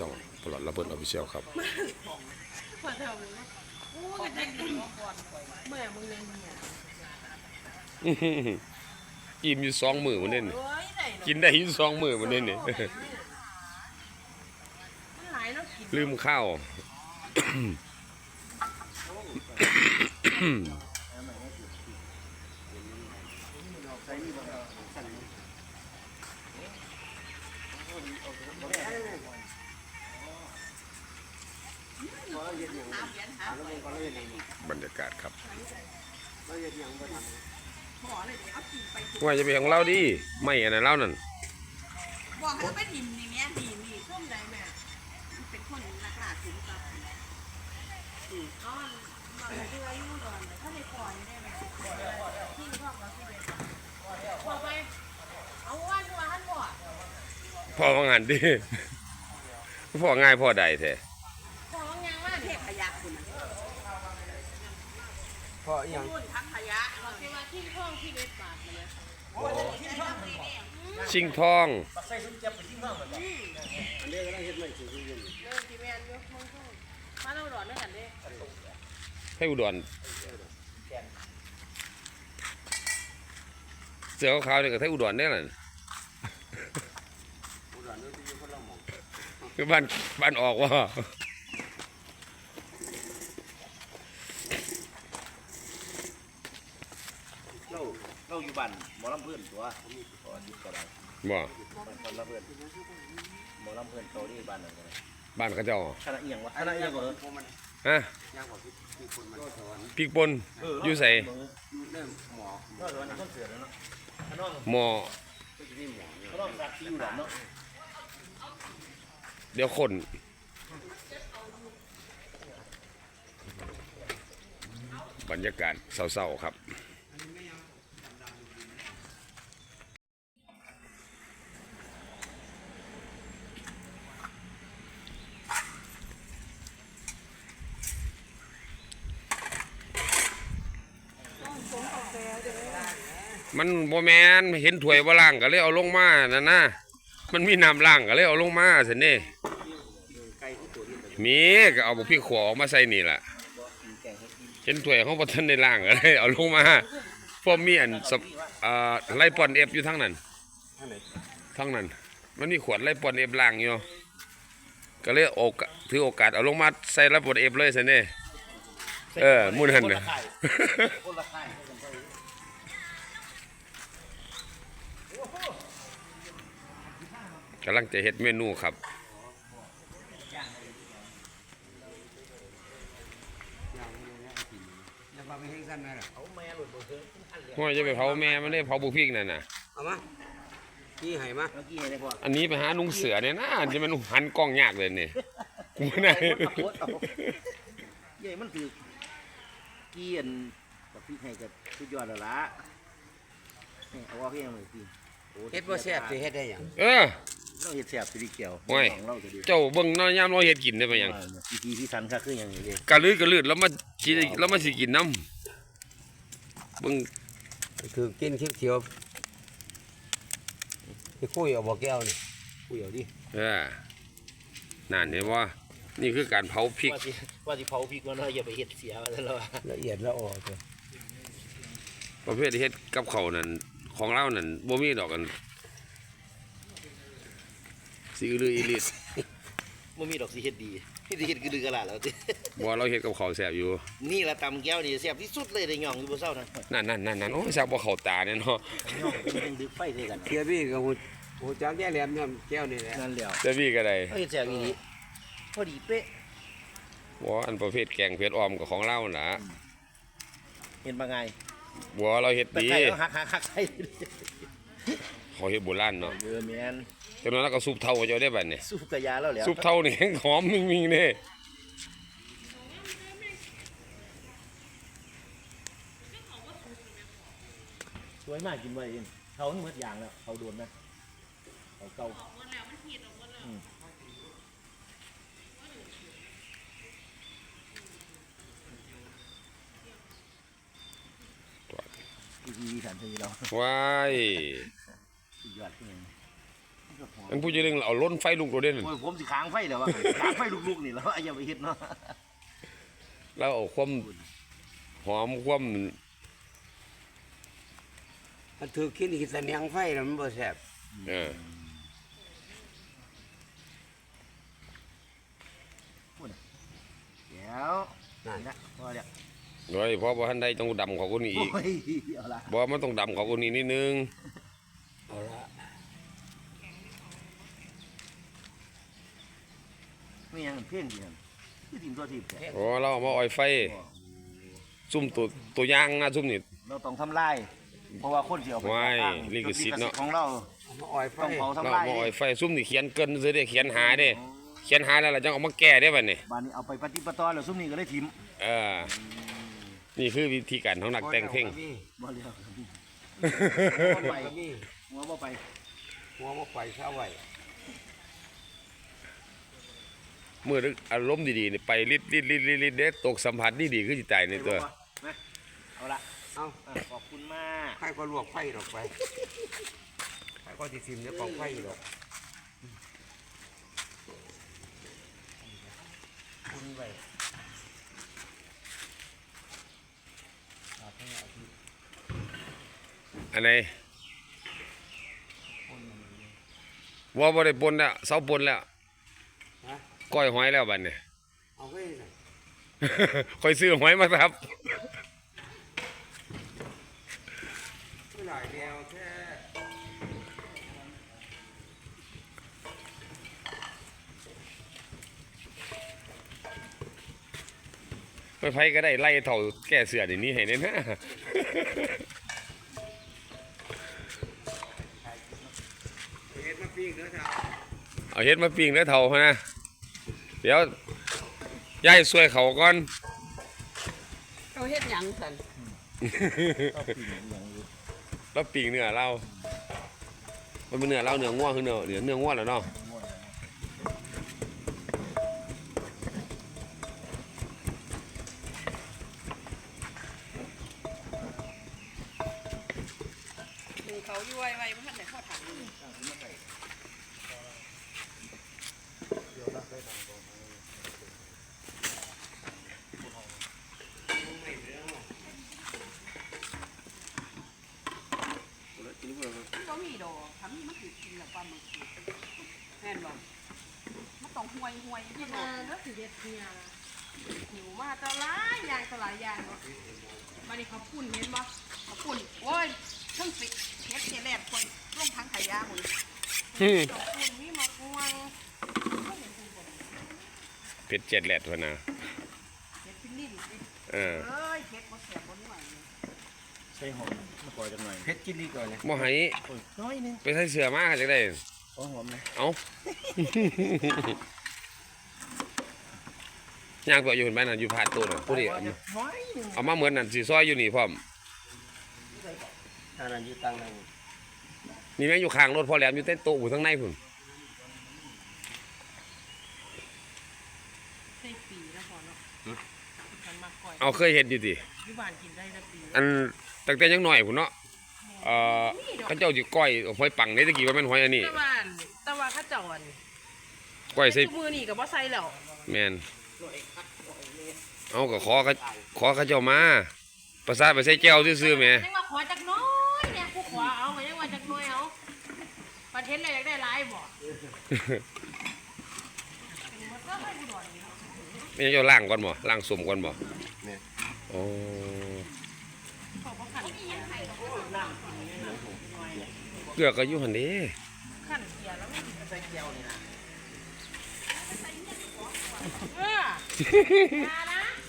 ช่องปลอดระเบิดออฟฟิเชียลครับพอเท่าเลยโอ้ยจะกินแม่มึงเลยเนี่ยอิ่มอยู่สองมือวันนี้นี่โอ้ยได้เนาะกินได้อยู่สองมือวันนี้นี่มันหลายเนาะกินลืมข้าว บรรยากาศ ครับว่าจะไปของเราดิไม่อันนั้นเล่านั่นบอกให้ไปถิ่มนี่แม่ดีนี่ส้มใดแม่มันเป็นคนนักล่าถึงกับอืมอ๋อเราคืออายุก่อนถ้าได้ปล่อยได้ไหมที่พ่อเราที่เด็กบอกไปเอาว่าดูว่าท่านบอกพ่อว่างานดิพ่อง่ายพ่อใดแท้ พอยังว่าเทพขยะคุณ เพราะอย่างรุ่นทักขยะเราคิดว่าที่ห้องที่เด็ดบาทเลยชิงทองเรื่องอะไรเห็นไหมสิคุณเลิกที่แมนยกมึงเข้ามาเราหลอดด้วยกันดิให้อุดรเสือขาวๆนี่ก็ให้อุดรได้ล่ะคือบ้านบ้านออกว่าเราเรา อยู่บ้านหมอลำเพื่อนตัวขอดิบก็ได้บ่หมอลำเพื่อนหมอลำเพื่อนโตที่บ้านนั่นก็ได้บ้านเขาเจ้าคณะเอียงวะคณะเอียงก่อนฮะพริกป่นอยู่ใส่นอกจากนั้นต้นเสือแล้วเนาะน้องหมอน้องสัตว์ที่อยู่หลังเนาะเดี๋ยวคนบรรยากาศเศร้าๆครับ มันบ่แมนเห็นถวยบ่ล่างก็เลยเอาลงมานั่นนะมันมีน้ำล่างก็เลยเอาลงมาสินี่มีก็เอาบุกพี่ขวออกมาใส่นี่แหละเห็นถวยของบ่ทันในล่างก็เลยเอาลงมาพวกมีอันสบไล่ปอนเอฟอยู่ทั้งนั้นทั้งนั้น มันมีขวดไล่ปอนเอฟล่างอยู่ก็เลยโอกถือโอกาสเอาลงมาใส่ไล่ปอนเอฟเลยสินี่เออมุ่นหันคนน่ะลยำลังจะเฮ็ดเมนูครับอย่าพาไปเฮงสั้นนะล่ะเอาแม่หลุดบ่เถอะอันเหลือห้อยจะไปเผาแม่มันได้เผาบุกพริกนั่นน่ะเอามาพี่ให้มาเมื่อกี้ให้ได้พออันนี้ไปหาลุงเสือเนี่ยนะจะมันหันกล้องยากเลยนี่กูไม่ได้ใหญ่มันถือเกียนกับพี่ให้กับสุดยอดแล้วล่ะนี่เอาว่าเพียงเลยพี่โอ้เฮ็ดบ่แซ่บสิเฮ็ดได้หยังเออ เราเฮ็ดแซ่บสิดีเกี่ยวโอ้ย ของเราจะดีเจ้าเบิ่งน้อยยามเราเฮ็ดกินได้ปะหยังอีพีที่สันค่ะคืออย่างนี้เลยกะลืดกะลืดแล้วมาสิแล้วมาสิกินน้ำเบิ่งคือกินเขียวๆสิคุยเอาบ่แก้วนี่คุยเอาดิเออนั่นเห็นว่านี่คือการเผาพริก ว่าสิว่าสิเผาพริกมันเนาะอย่าไปเฮ็ดเสียมาแล้วว่าละเอียดละออจ้ะประเภทเฮ็ดกับเขาวนั่นของเรานั่นบ่มีดอกกัน สิอือลืออีลิสมันมีดอกสิเฮ็ดดีที่สิเฮ็ดคือดือกระลาดแล้วติบ่เราเฮ็ดกับเขาวแซ่บอยู่ นี่ละตำแก้วนี่แซ่บที่สุดเลยได้หย่องอยู่บ่เศร้านะนั่นนั่นนั่นนั่นโอ้ยแซ่บบ่เข้าตาเนี่ยเนาะหย่องเป็นยังดึกไฟใส่กันเทียพี่ก็ฮู้ฮู้จักแย่แหลมยำแก้วนี่แหละนั่นแล้วแต่พี่ก็ได้เอ้ยแซ่บอีหลีพอดีเป๊ะบ่อันประเภทแกงเผ็ดออมกับของเราน่ะเห็นบ่ไงบ่เราเฮ็ดตะดีไคร้เอาหักหักหักใส่เขาเฮ็ดโบราณเนาะเออแม่น จังนั้นเราก็ซุปเท่าเจ้าได้บัดนี้สู้กะยาแล้วแหล้วซุปเท่านี่ หอมมิงๆเด้สวยมากกินไว้เองเขาทั้งหมดอย่างแล้วเขาโดนนะเขาเก่าอีพีสันทีเราว้าย สุดยอดจริงก็หอ มมันผู้จะเรื่องเอาล้นไฟลุกโรเด่นนโอ้ยผมสิค้างไฟแล้ววะค้างไฟลุกๆนี่แล้วอย่าไปเฮ็ดเนาะแล้วเอาความหอมความมันถือกินอีกเสนียงไฟแล้วมันบ่แซ่บเออเดี๋ยวนั่นละพอแล้วโดยเพราะว่าท่านใดต้องดำกว่าคนนี้อีกโอ้ยเอาละบ่มันต้องดำกว่าคนนี้นิดนึง เอาละ ไม่ยังเพ่งดีนั่นคือทีมตัวทีมแท้โอ้เราเอามาอ่อยไฟ ซุ่มตัวตัวอยางนะซุ่มนี่ เราต้องทำลาย เพราะว่าคนเสียไปว้ายอ้างลิขสิทธิ์เนาะของเราเอามาอ้อยไฟต้องเผาเราทำลายเอามาอ่อยไฟซุ่มนี่เขียนเกินซื้อได้เขียนหาได้เขียนหาแล้วเราจะเอามาแก้ได้บัดนี้บ้านนี้เอาไปปฏิปต่อแล้วซุ้มนี้ก็เลยทิมเออนี่คือวิธีการของนักแต่งเพลงบ่เรียกหัวไปนี่หัวบ่ไปหัวบ่ไปซะไว้ เมื่ออารมณ์ดีๆนี่ไปลิดลิดลิดลิดลิดเด้ตกสัมผัสดีดีๆคือสิตายในตัว มาเอาละเอาอะขอบคุณมากใครก็ลวกไฟดอกไปใครก็สิทิมเนี่ยกองไฟดอกคุณไว้อันไหนว่าบ่ได้ปนแล้วเสาปนแล้วฮะ ก้อยหอยแล้วบัดนี้เอาไว้น่ะค่อยซื้อหอยมาครับไม่หลายแนวแค่ไม่ไผก็ได้ไล่เท่าแก้เสือเดี๋ยวนี้ให้ได้นะเฮ็ดมาปิ้งเด้อจ้าเอาเฮ็ดมาปิ้งแล้วเท่าพะนะ เดี๋ยวย้ายช่วยเขาก่อน เขาเฮ็ดหยังสันแล้วปิ้งเนื้อเรา มันเป็นเนื้อเราเนื้อง่วคือเนื้อเนื้อเนื้อง่วแล้วเนาะคือเขาอยู่ไว้ไว้มันได้เข้าถังนี่ ก็มีดอกทำนี่มันถือกินแบบปลาหมึกแม่นบ่มันต้องห่วยห่วยที่ดอกก็ถือเด็ดเนี่ยหิวมาแตะลายอย่างตะลายอย่างบ่มานี่เขาปุ่นเห็นบ่เขาปุ่นโอ้ยเพิ่งปิเฮ็ดเจแลบคนลงทางขายาหมดฮึ่มดอกปุ่นมีมะม่วงเป็ดเจ็ดแหลดพะนะเฮ็ดปิ้นลิ้นเออ เอ้ยเฮ็ดบ่แซ่บบ่นัวเลย ใส่หอมมาปล่อยจังหน่อยเพชรจิลีก่อนเลยบ่ให้โอ้ยน้อยหนึงไปใส่เสื้อมาจังได๋ขอหอมนะเอาย่างตัวอยู่เห็นไหมนั่นอยู่พาดตัวน่ะผู้นี้น้อยหนึงเอามาเหมือนนั่นสิซอยอยู่นี่พร้อม อันนั้นอยู่ตั้งนั้นนี่แม่งอยู่ข้างรถพ่อแหลมอยู่เต้นโต๊ะอยู่ข้างในพุ่นใส่ปีแล้วพอเนาะ มันมาก่อยเอาเคยเห็นอยู่ติอยู่บ้านกินได้แต่ปีอันตั้งแต่ยังน้อยพุ่นเนาะเอ่อเขาเจ้าสิก้อยหอยปังนี่ตะกี้ว่าแม่นหอยอันนี้ตะวันตะวันเขาเจ้าอันก้อยใส่ทุกมือนี่ก็บ่ใส่แล้วแม่นเอาก็ขอเขาขอเขาเจ้ามาประสาทไปใส่แก้วซื่อๆแหมยังว่าขอจักหน้อยเนี่ยกูขอเอาก็ยังว่าจักหน้อยเอาประเทศอะไรอยากได้หลายบ่มันก็ให้กูดอนนี่เนาะ ไม่ใช่เจ้าล่างก่อนบ่ล่างสมก่อนบ่โอ้ขอบ่ขันเกียร์ให้เกลือก็อยู่หั่นเด้ขันเกียร์แล้วไม่ใส่เกียวนี่นะ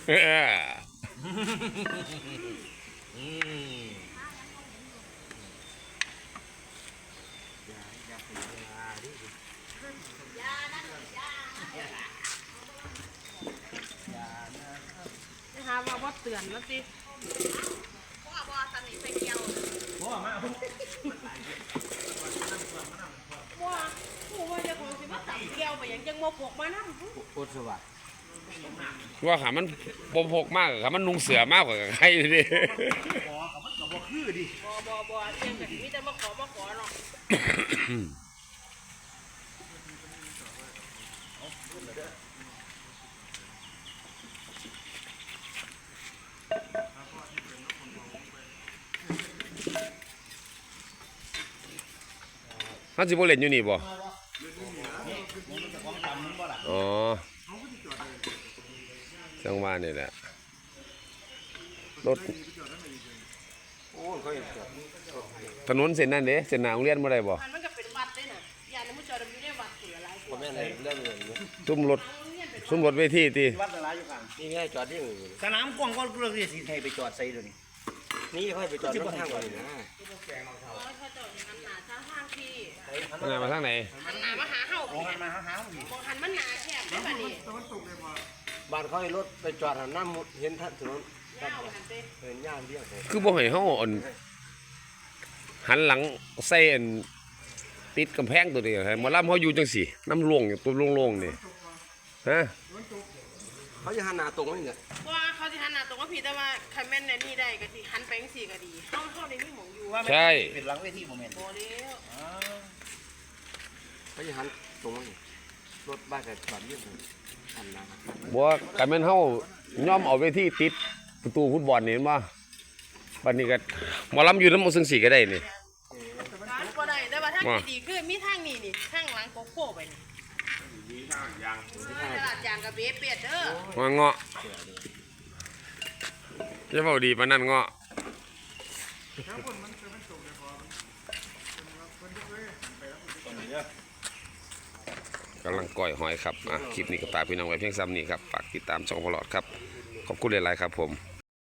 เออ เตือนแล้วสิพ่อบอสนิทไปเกี่ยวพ่อมาพ่อผู้ว่าจะของสิมาตับเกี่ยวไปยังยังโมพกมานั่งโคตสวัสดิ์ว่าขามันปมพกมากขามันนุ่งเสือมากกว่าใครดิบอขามันกับบอคือดิบอบอเรียองแบบนี้แต่มาขอมาขอหรอก เขาสิบ่เล่นอยู่นี่บ่อ๋อจังหวะนี่แหละรถนจอดถนนเส้นนั้นเด้เส้นหนาโรงเรียนบ่ได้บ่มันก็เป็นวัดเด้น่ะยานมุจอดอยู่ในวัดเสือหลายคนแม่นเรื่องเงินอยู่ซุ่มรถซุ่มรถเวทีติวัดอะไรอยู่ข้างนี่ไงจอดที่อื่นสนามกว้างก็เลือกที่สิให้ไปจอดใส่เดี๋ยวนี้นี่ค่อยไปจอดรถทางก่อนนะ มันน่ะมาทางไหนมันหนามาหาเฮาโอ้หันมาหาๆมันดิมองหันมันหนาแคบได้ป่ะนี่บ้านเขาให้รถไปจอดหันน้ำมุดเห็นท่านถนนยาวหันไปเห็นย่างเรียกผมคือบ่ให้เฮาอันหันหลังใส่อันติดกำแพงตัวนี้ให้หมอลำเฮาอยู่จังซี่น้ำโล่งอยู่ตัวโล่งๆนี่ฮะ เขาจะหันหน้าตรงนี่เนี่ยว่าเขาสิหันหน้าตรงว่าผิดแต่ว่าคันแม่นในนี่ได้ก็สิหันไปจังซี่ก็ดีเฮาเฮาในนี่หมองอยู่ว่ามันใช่ เป็นหลังเวทีโมเมนต์บ่แล้วเขาจะหันตรงนี่รถบ้านกับจอดเรียกผมหันหน้าบ่ว่ากันแม่นเฮายอมเอาเวทีติดประตูฟุตบอลนี่เห็นบ่บัดนี้ก็หมอลำอยู่นำจังซี่ก็ได้นี่การบ่ได้แต่ว่าทางว่าที่ดีคือมีทางนี้นี่ทางหลังโกโก้ไปนี่มีทางยาง ตลาดยางกับเบเป็ดเด้อว่าเงาะอย่าเว้าดีปานนั้นเงาะกำลังก้อยหอยครับอะคลิปนี้ก็ฝากพี่น้องไว้เพียงซ้ำนี้ครับฝากติดตามช่องพลอดครับ ขอบคุณหลายๆครับผม